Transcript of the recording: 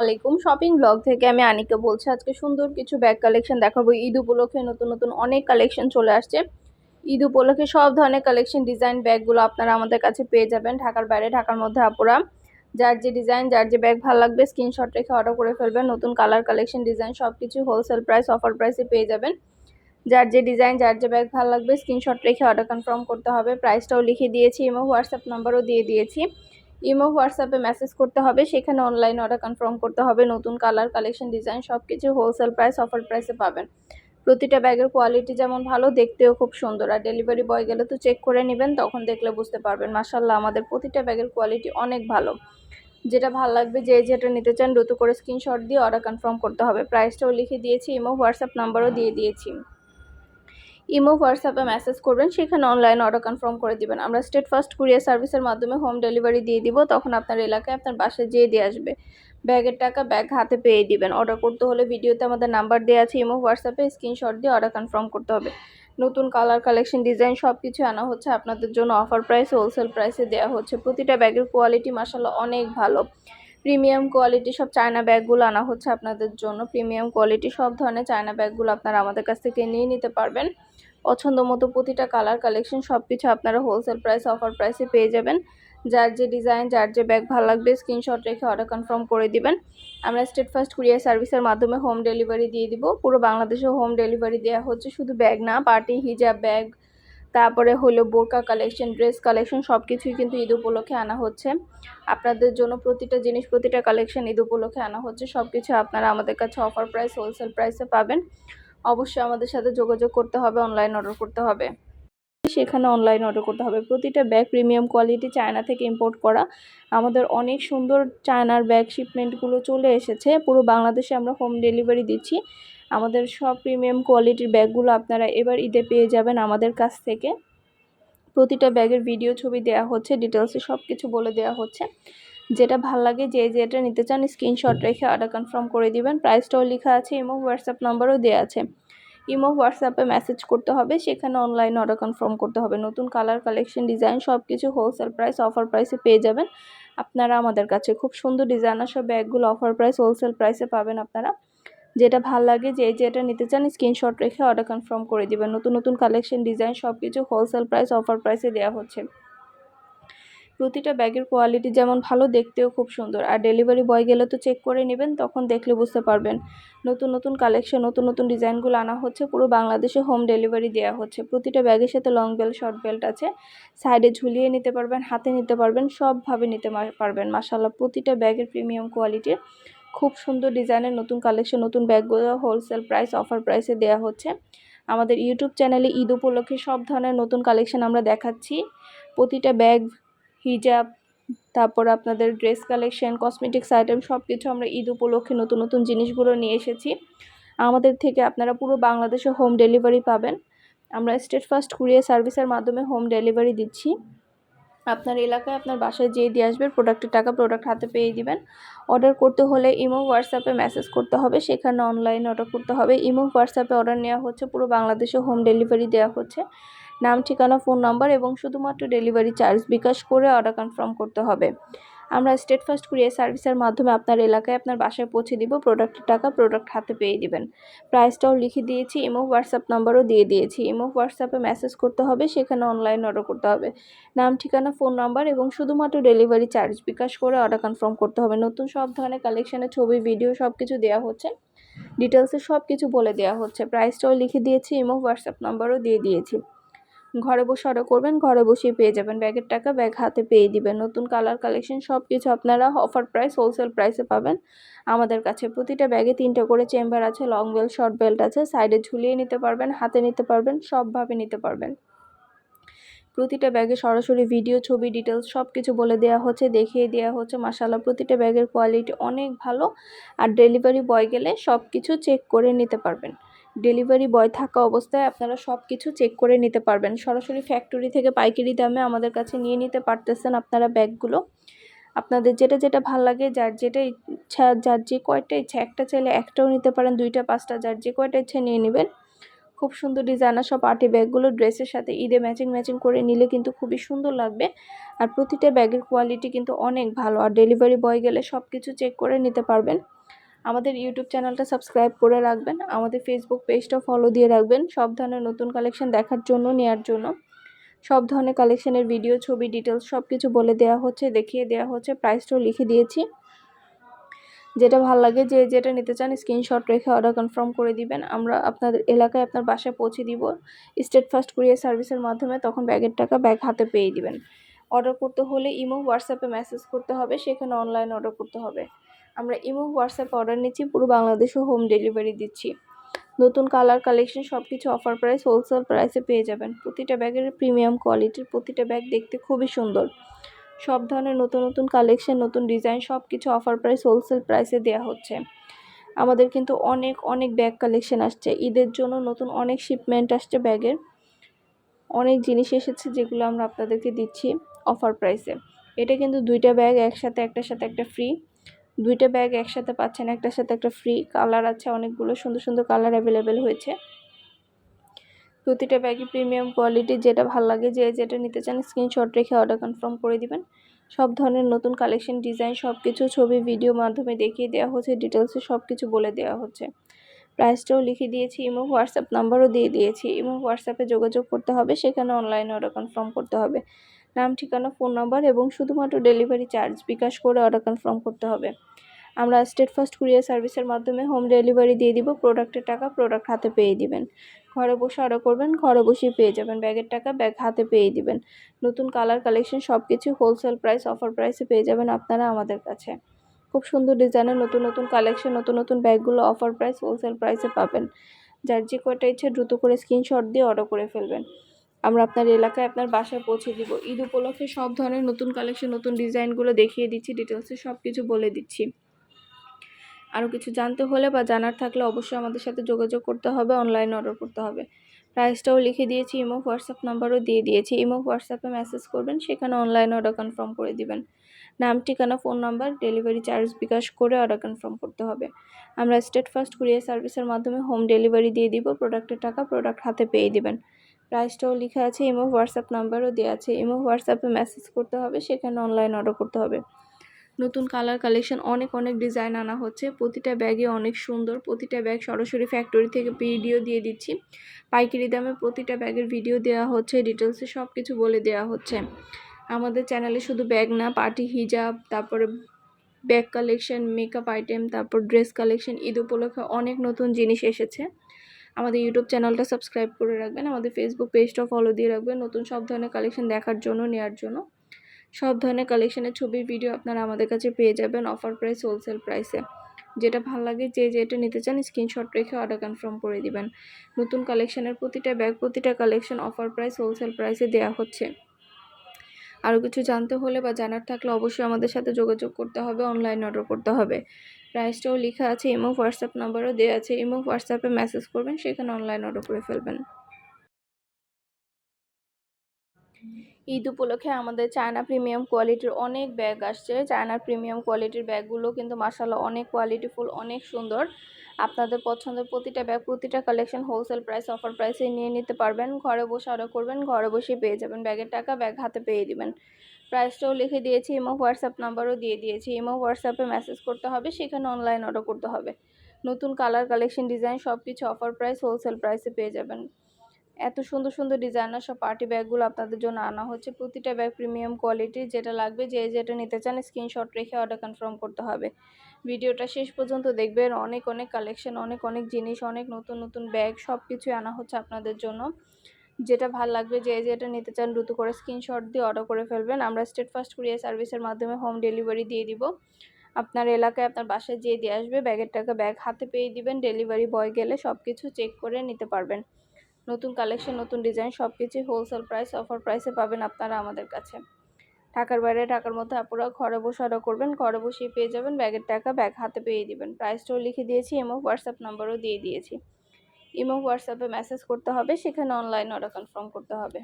আলাইকুম। Shopping blog থেকে আমি আনিকা বলছি, আজকে সুন্দর কিছু ব্যাগ কালেকশন দেখাবো। ঈদ উপলক্ষে নতুন নতুন অনেক কালেকশন চলে আসছে। ঈদ উপলক্ষে সব ধরনের কালেকশন ডিজাইন ব্যাগগুলো আপনারা আমাদের কাছে পেয়ে যাবেন, ঢাকার বাইরে, ঢাকার মধ্যে আপুরা। যার যে ডিজাইন যার যে ব্যাগ ভালো লাগবে স্ক্রিনশট রেখে অর্ডার করে ফেলবেন। নতুন কালার কালেকশন ডিজাইন সব কিছু হোলসেল প্রাইস অফার প্রাইসে পেয়ে যাবেন। যার যে ডিজাইন যার যে ব্যাগ ভালো লাগবে স্ক্রিনশট রেখে অর্ডার কনফার্ম করতে হবে। প্রাইসটাও লিখে দিয়েছি এবং হোয়াটসঅ্যাপ নাম্বারও দিয়ে দিয়েছি। ইমো, হোয়াটসঅ্যাপে মেসেজ করতে হবে, সেখানে অনলাইন অর্ডার কনফার্ম করতে হবে, নতুন কালার কালেকশন ডিজাইন সব কিছু হোলসেল প্রাইস অফার প্রাইসে পাবেন। প্রতিটা ব্যাগের কোয়ালিটি যেমন ভালো, দেখতেও খুব সুন্দর। আর ডেলিভারি বয় গেলে তো চেক করে নেবেন, তখন দেখলে বুঝতে পারবেন। মাসাল্লাহ আমাদের প্রতিটা ব্যাগের কোয়ালিটি অনেক ভালো। যেটা ভালো লাগবে, যে যেটা নিতে চান, দ্রুত করে স্ক্রিনশট দিয়ে অর্ডার কনফার্ম করতে হবে। প্রাইসটাও লিখে দিয়েছি, ইমো, হোয়াটসঅ্যাপ নাম্বারও দিয়ে দিয়েছি। ইমো, হোয়াটসঅ্যাপে মেসেজ করবেন, সেখানে অনলাইন অর্ডার কনফার্ম করে দিবেন। আমরা স্টেট ফার্স্ট কুরিয়ার সার্ভিসের মাধ্যমে হোম ডেলিভারি দিয়ে দিব, তখন আপনার এলাকায় আপনার বাসায় যেয়ে দিয়ে আসবে। ব্যাগের টাকা ব্যাগ হাতে পেয়ে দিবেন। অর্ডার করতে হলে ভিডিওতে আমাদের নাম্বার দেওয়া আছে, ইমো, হোয়াটসঅ্যাপে স্ক্রিনশট দিয়ে অর্ডার কনফার্ম করতে হবে। নতুন কালার কালেকশন ডিজাইন সব কিছু আনা হচ্ছে। আপনাদের জন্য অফার প্রাইস হোলসেল প্রাইসে দেওয়া হচ্ছে। প্রতিটা ব্যাগের কোয়ালিটি মাসাল্লাহ অনেক ভালো। প্রিমিয়াম কোয়ালিটি সব চায়না ব্যাগগুলো আনা হচ্ছে আপনাদের জন্য। প্রিমিয়াম কোয়ালিটি সব ধরনের চায়না ব্যাগগুলো আপনারা আমাদের কাছ থেকে নিয়ে নিতে পারবেন। পছন্দ মতো প্রতিটা কালার, কালেকশন সব কিছু আপনারা হোলসেল প্রাইস অফার প্রাইসে পেয়ে যাবেন। যার যে ডিজাইন যার যে ব্যাগ ভালো লাগবে স্ক্রিনশট রেখে অর্ডার কনফার্ম করে দিবেন। আমরা স্টেট ফার্স্ট কুরিয়ার সার্ভিসের মাধ্যমে হোম ডেলিভারি দিয়ে দিব। পুরো বাংলাদেশে হোম ডেলিভারি দেওয়া হচ্ছে। শুধু ব্যাগ না পার্টি হিজাব ব্যাগ তারপরে হলো বোরকা কালেকশন ড্রেস কালেকশন সব কিছুই কিন্তু ঈদ উপলক্ষে আনা হচ্ছে। আপনাদের জন্য প্রতিটা জিনিস, প্রতিটা কালেকশন ঈদ উপলক্ষে আনা হচ্ছে। সব কিছু আপনারা আমাদের কাছে অফার প্রাইস হোলসেল প্রাইসে পাবেন। অবশ্যই আমাদের সাথে যোগাযোগ করতে হবে অনলাইন অর্ডার করতে হবে। সেখানে অনলাইন অর্ডার করতে হবে। প্রতিটা ব্যাগ প্রিমিয়াম কোয়ালিটি চায়না থেকে ইম্পোর্ট করা। আমাদের অনেক সুন্দর চায়নার ব্যাগ শিপমেন্টগুলো চলে এসেছে। পুরো বাংলাদেশে আমরা হোম ডেলিভারি দিচ্ছি। আমাদের সব প্রিমিয়াম কোয়ালিটির ব্যাগগুলো আপনারা এবার ঈদে পেয়ে যাবেন আমাদের কাছ থেকে। প্রতিটা ব্যাগের ভিডিও ছবি দেওয়া হচ্ছে ডিটেলসে সব কিছু বলে দেওয়া হচ্ছে। যেটা ভালো লাগে, যে যেটা নিতে চান স্ক্রিনশট রেখে অর্ডার কনফার্ম করে দিবেন। প্রাইসটাও লেখা আছে ইমো হোয়াটসঅ্যাপ নাম্বারও দেওয়া আছে। ইমো হোয়াটসঅ্যাপে মেসেজ করতে হবে, সেখানে অনলাইন অর্ডার কনফার্ম করতে হবে। নতুন কালার কালেকশন ডিজাইন সব কিছু হোলসেল প্রাইস অফার প্রাইসে পেয়ে যাবেন। আপনারা আমাদের কাছে খুব সুন্দর ডিজাইনার সব ব্যাগগুলো অফার প্রাইস হোলসেল প্রাইসে পাবেন আপনারা। যেটা ভালো লাগে, যে যেটা নিতে চান স্ক্রিনশট রেখে অর্ডার কনফার্ম করে দিবেন। নতুন নতুন কালেকশন ডিজাইন সব কিছু হোলসেল প্রাইস অফার প্রাইসে দেওয়া হচ্ছে। প্রতিটা ব্যাগের কোয়ালিটি যেমন ভালো, দেখতেও খুব সুন্দর। আর ডেলিভারি বয় গেলে তো চেক করে নেবেন, তখন দেখলে বুঝতে পারবেন। নতুন নতুন কালেকশন নতুন নতুন ডিজাইনগুলো আনা হচ্ছে, পুরো বাংলাদেশে হোম ডেলিভারি দেওয়া হচ্ছে। প্রতিটা ব্যাগের সাথে লং বেল্ট শর্ট বেল্ট আছে। সাইডে ঝুলিয়ে নিতে পারবেন, হাতে নিতে পারবেন, সবভাবে নিতে পারবেন। মাসাল্লাহ প্রতিটা ব্যাগের প্রিমিয়াম কোয়ালিটির খুব সুন্দর ডিজাইনের নতুন কালেকশন, নতুন ব্যাগগুলো হোলসেল প্রাইস অফার প্রাইসে দেওয়া হচ্ছে। আমাদের ইউটিউব চ্যানেলে ঈদ উপলক্ষে সব ধরনের নতুন কালেকশন আমরা দেখাচ্ছি। প্রতিটা ব্যাগ হিজাব তারপর আপনাদের ড্রেস কালেকশন কসমেটিক্স আইটেম সব কিছু আমরা ঈদ উপলক্ষে নতুন নতুন জিনিসগুলো নিয়ে এসেছি। আমাদের থেকে আপনারা পুরো বাংলাদেশে হোম ডেলিভারি পাবেন। আমরা স্টেট ফার্স্ট কুরিয়ার সার্ভিসের মাধ্যমে হোম ডেলিভারি দিচ্ছি। আপনার এলাকায় আপনার বাসায় যেয়ে দিয়ে আসবেন প্রোডাক্টের টাকা প্রোডাক্ট হাতে পেয়ে দিবেন। অর্ডার করতে হলে ইমো হোয়াটসঅ্যাপে মেসেজ করতে হবে, সেখানে অনলাইনে অর্ডার করতে হবে। ইমো হোয়াটসঅ্যাপে অর্ডার নেওয়া হচ্ছে, পুরো বাংলাদেশে হোম ডেলিভারি দেওয়া হচ্ছে। নাম, ঠিকানা ফোন নাম্বার এবং শুধুমাত্র ডেলিভারি চার্জ বিকাশ করে অর্ডার কনফার্ম করতে হবে। আমরা স্টেট ফার্স্ট কুরিয়ার সার্ভিসের মাধ্যমে আপনার এলাকায় আপনার বাসায় পৌঁছে দিব প্রোডাক্টের টাকা প্রোডাক্ট হাতে পেয়ে দিবেন। প্রাইসটাও লিখে দিয়েছি ইমো হোয়াটসঅ্যাপ নাম্বারও দিয়ে দিয়েছি। ইমো হোয়াটসঅ্যাপে মেসেজ করতে হবে, সেখানে অনলাইন অর্ডার করতে হবে। নাম, ঠিকানা ফোন নাম্বার এবং শুধুমাত্র ডেলিভারি চার্জ বিকাশ করে অর্ডার কনফার্ম করতে হবে। নতুন সব ধরনের কালেকশনের ছবি ভিডিও সব কিছু দেওয়া হচ্ছে। ডিটেলসে সব কিছু বলে দেওয়া হচ্ছে। প্রাইসটাও লিখে দিয়েছি ইমো হোয়াটসঅ্যাপ নাম্বারও দিয়ে দিয়েছি। ঘরে বসে অর্ডার করবেন, ঘরে বসেই পেয়ে যাবেন। ব্যাগের টাকা ব্যাগ হাতে পেয়ে দিবেন। নতুন কালার কালেকশন সব কিছু আপনারা অফার প্রাইস হোলসেল প্রাইসে পাবেন। আমাদের কাছে প্রতিটা ব্যাগে তিনটা করে চেম্বার আছে লং বেল্ট শর্ট বেল্ট আছে। সাইডে ঝুলিয়ে নিতে পারবেন, হাতে নিতে পারবেন, সবভাবে নিতে পারবেন। প্রতিটা ব্যাগে সরাসরি ভিডিও ছবি ডিটেলস সব কিছু বলে দেওয়া হচ্ছে, দেখিয়ে দেওয়া হচ্ছে। মাসাল্লাহ প্রতিটা ব্যাগের কোয়ালিটি অনেক ভালো। আর ডেলিভারি বয় গেলে সব কিছু চেক করে নিতে পারবেন। ডেলিভারি বয় থাকা অবস্থায় আপনারা সব কিছু চেক করে নিতে পারবেন। সরাসরি ফ্যাক্টরি থেকে পাইকারি দামে আমাদের কাছে নিয়ে নিতে পারতেছেন আপনারা ব্যাগগুলো। আপনাদের যেটা যেটা ভালো লাগে, যার যেটা ইচ্ছা, যার যে কয়টা ইচ্ছা, একটা চাইলে একটাও নিতে পারেন, দুইটা, পাঁচটা, যার যে কয়টা ইচ্ছা নিয়ে নেবেন। খুব সুন্দর ডিজাইনার সব আর্টি ব্যাগগুলো ড্রেসের সাথে ঈদে ম্যাচিং ম্যাচিং করে নিলে কিন্তু খুবই সুন্দর লাগবে। আর প্রতিটা ব্যাগের কোয়ালিটি কিন্তু অনেক ভালো। আর ডেলিভারি বয় গেলে সব কিছু চেক করে নিতে পারবেন। আমাদের ইউটিউব চ্যানেলটা সাবস্ক্রাইব করে রাখবেন, আমাদের ফেসবুক পেজটা ফলো দিয়ে রাখবেন, সব ধরনের নতুন কালেকশন দেখার জন্য, নেয়ার জন্য। সব ধরনের কালেকশনের ভিডিও ছবি ডিটেলস সব কিছু বলে দেওয়া হচ্ছে, দেখিয়ে দেওয়া হচ্ছে প্রাইসটাও লিখে দিয়েছি। যেটা ভালো লাগে, যে যেটা নিতে চান স্ক্রিনশট রেখে অর্ডার কনফার্ম করে দিবেন। আমরা আপনাদের এলাকায় আপনার বাসায় পৌঁছে দিব স্টেট ফার্স্ট কুরিয়ার সার্ভিসের মাধ্যমে, তখন ব্যাগের টাকা ব্যাগ হাতে পেয়ে দিবেন। অর্ডার করতে হলে ইমো হোয়াটসঅ্যাপে মেসেজ করতে হবে, সেখানে অনলাইন অর্ডার করতে হবে। আমরা ইমো, হোয়াটসঅ্যাপে অর্ডার নিচ্ছি, পুরো বাংলাদেশে হোম ডেলিভারি দিচ্ছি। নতুন কালার কালেকশন সব কিছু অফার প্রাইস হোলসেল প্রাইসে পেয়ে যাবেন। প্রতিটা ব্যাগের প্রিমিয়াম কোয়ালিটির প্রতিটা ব্যাগ দেখতে খুবই সুন্দর। সব ধরনের নতুন নতুন কালেকশন নতুন ডিজাইন সব কিছু অফার প্রাইস হোলসেল প্রাইসে দেওয়া হচ্ছে। আমাদের কিন্তু অনেক অনেক ব্যাগ কালেকশন আসছে। ঈদের জন্য নতুন অনেক শিপমেন্ট আসছে ব্যাগের। অনেক জিনিস এসেছে যেগুলো আমরা আপনাদেরকে দিচ্ছি অফার প্রাইসে এটা কিন্তু দুইটা ব্যাগ একসাথে, একটার সাথে, একটা ফ্রি দুইটা ব্যাগ একসাথে পাচ্ছেন, একটার সাথে একটা ফ্রি কালার আছে, অনেকগুলো সুন্দর সুন্দর কালার অ্যাভেলেবেল হয়েছে। প্রতিটা ব্যাগই প্রিমিয়াম কোয়ালিটি যেটা ভালো লাগে, যে যেটা নিতে চান স্ক্রিনশট রেখে অর্ডার কনফার্ম করে দিবেন। সব ধরনের নতুন কালেকশন ডিজাইন সব কিছু ছবি ভিডিও মাধ্যমে দেখিয়ে দেওয়া হচ্ছে ডিটেলসে সব কিছু বলে দেওয়া হচ্ছে। প্রাইসটাও লিখে দিয়েছি, ইমো, হোয়াটসঅ্যাপ নাম্বারও দিয়ে দিয়েছি। এবং হোয়াটসঅ্যাপে যোগাযোগ করতে হবে, সেখানে অনলাইনে অর্ডার কনফার্ম করতে হবে। নাম, ঠিকানা ফোন নাম্বার এবং শুধুমাত্র ডেলিভারি চার্জ বিকাশ করে অর্ডার কনফার্ম করতে হবে। আমরা স্টেট ফার্স্ট কুরিয়ার সার্ভিসের মাধ্যমে হোম ডেলিভারি দিয়ে দিব প্রোডাক্টের টাকা প্রোডাক্ট হাতে পেয়ে দিবেন। ঘরে বসে অর্ডার করবেন, ঘরে বসেই পেয়ে যাবেন। ব্যাগের টাকা ব্যাগ হাতে পেয়ে দিবেন। নতুন কালার কালেকশন সব কিছু হোলসেল প্রাইস অফার প্রাইসে পেয়ে যাবেন আপনারা আমাদের কাছে। খুব সুন্দর ডিজাইনের নতুন নতুন কালেকশন নতুন নতুন ব্যাগগুলো অফার প্রাইস হোলসেল প্রাইসে পাবেন। যার যে কয়টা ইচ্ছে দ্রুত করে স্ক্রিনশট দিয়ে অর্ডার করে ফেলবেন। আমরা আপনার এলাকায় আপনার বাসায় পৌঁছে দিব। ঈদ উপলক্ষে সব ধরনের নতুন কালেকশন নতুন ডিজাইনগুলো দেখিয়ে দিচ্ছি ডিটেলসে সব কিছু বলে দিচ্ছি। আরও কিছু জানতে হলে বা জানার থাকলে অবশ্যই আমাদের সাথে যোগাযোগ করতে হবে অনলাইন অর্ডার করতে হবে। প্রাইসটাও লিখে দিয়েছি ইমো হোয়াটসঅ্যাপ নাম্বারও দিয়ে দিয়েছি। ইমো হোয়াটসঅ্যাপে মেসেজ করবেন, সেখানে অনলাইন অর্ডার কনফার্ম করে দিবেন। নাম, ঠিকানা phone number delivery charge bKash করে অর্ডার কনফার্ম করতে হবে। আমরা স্টেট ফার্স্ট কুরিয়ার সার্ভিসের মাধ্যমে হোম ডেলিভারি দিয়ে দিব প্রোডাক্টের টাকা প্রোডাক্ট হাতে পেয়ে দিবেন। প্রাইসটাও লেখা আছে ইমো হোয়াটসঅ্যাপ নাম্বারও দেওয়া আছে। ইমো হোয়াটসঅ্যাপে মেসেজ করতে হবে, সেখানে অনলাইন অর্ডার করতে হবে। নতুন কালার কালেকশন অনেক অনেক ডিজাইন আনা হচ্ছে। প্রতিটা ব্যাগে অনেক সুন্দর। প্রতিটা ব্যাগ সরাসরি ফ্যাক্টরি থেকে ভিডিও দিয়ে দিচ্ছি। পাইকারি দামে প্রতিটা ব্যাগের ভিডিও দেওয়া হচ্ছে ডিটেলসে সব কিছু বলে দেওয়া হচ্ছে। আমাদের চ্যানেলে শুধু ব্যাগ না পার্টি হিজাব তারপরে ব্যাগ কালেকশন মেকআপ আইটেম তারপর ড্রেস কালেকশন ঈদ উপলক্ষে অনেক নতুন জিনিস এসেছে। আমাদের ইউটিউব চ্যানেলটা সাবস্ক্রাইব করে রাখবেন। আমাদের ফেসবুক পেজটাও ফলো দিয়ে রাখবেন। নতুন সব ধরনের কালেকশন দেখার জন্য নেওয়ার জন্য। সব ধরনের কালেকশনের ছবির ভিডিও আপনারা আমাদের কাছে পেয়ে যাবেন অফার প্রাইস হোলসেল প্রাইসে যেটা ভালো লাগে, যে যেটা নিতে চান স্ক্রিনশট রেখে অর্ডার কনফার্ম করে দিবেন। নতুন কালেকশনের প্রতিটা ব্যাগ প্রতিটা কালেকশন অফার প্রাইস হোলসেল প্রাইসে দেওয়া হচ্ছে। আরও কিছু জানতে হলে বা জানার থাকলে অবশ্যই আমাদের সাথে যোগাযোগ করতে হবে অনলাইন অর্ডার করতে হবে। প্রাইসটাও লেখা আছে ইমো হোয়াটসঅ্যাপ নাম্বারও দেওয়া আছে ইমো হোয়াটসঅ্যাপে মেসেজ করবেন, সেখানে অনলাইন অর্ডার করে ফেলবেন। ঈদ উপলক্ষে আমাদের চায়না প্রিমিয়াম কোয়ালিটির অনেক ব্যাগ আসছে। চায়না প্রিমিয়াম কোয়ালিটির ব্যাগগুলো কিন্তু মাসাল্লাহ অনেক কোয়ালিটিফুল, অনেক সুন্দর। আপনাদের পছন্দের প্রতিটা ব্যাগ, প্রতিটা কালেকশন হোলসেল প্রাইস অফার প্রাইসে নিয়ে নিতে পারবেন। ঘরে বসে অর্ডার করবেন, ঘরে বসে পেয়ে যাবেন ব্যাগের টাকা, ব্যাগ হাতে পেয়ে দিবেন। প্রাইসটাও লিখে দিয়েছি ইমো হোয়াটসঅ্যাপ নাম্বারও দিয়ে দিয়েছি। ইমো হোয়াটসঅ্যাপে মেসেজ করতে হবে, সেখানে অনলাইন অর্ডার করতে হবে। নতুন কালার কালেকশন ডিজাইন সব কিছু অফার প্রাইস হোলসেল প্রাইসে পেয়ে যাবেন। এত সুন্দর সুন্দর ডিজাইনার সব পার্টি ব্যাগগুলো আপনাদের জন্য আনা হচ্ছে। প্রতিটা ব্যাগ প্রিমিয়াম কোয়ালিটির যেটা লাগবে, যে যেটা নিতে চান স্ক্রিনশট রেখে অর্ডার কনফার্ম করতে হবে। ভিডিওটা শেষ পর্যন্ত দেখবেন। অনেক অনেক কালেকশন অনেক অনেক জিনিস, অনেক নতুন নতুন ব্যাগ সব কিছুই আনা হচ্ছে আপনাদের জন্য। যেটা ভালো লাগবে, যে যেটা নিতে চান দ্রুত করে স্ক্রিনশট দিয়ে অর্ডার করে ফেলবেন। আমরা স্টেট ফার্স্ট কুরিয়ার সার্ভিসের মাধ্যমে হোম ডেলিভারি দিয়ে দিব। আপনার এলাকায় আপনার বাসায় যেয়ে দিয়ে আসবে ব্যাগের টাকা ব্যাগ হাতে পেয়ে দিবেন। ডেলিভারি বয় গেলে সব কিছু চেক করে নিতে পারবেন। নতুন কালেকশন নতুন ডিজাইন সব কিছুই হোলসেল প্রাইস অফার প্রাইসে পাবেন আপনারা আমাদের কাছে। ঢাকার বাইরে, ঢাকার মধ্যে আপনারা ঘরে বসে অর্ডার করবেন, ঘরে বসেই পেয়ে যাবেন ব্যাগের টাকা ব্যাগ হাতে পেয়ে দিবেন। প্রাইসটাও লিখে দিয়েছি এমও হোয়াটসঅ্যাপ নাম্বারও দিয়ে দিয়েছি। ইমো হোয়াটসঅ্যাপে মেসেজ করতে হবে, সেখানে অনলাইন অর্ডার কনফার্ম করতে হবে।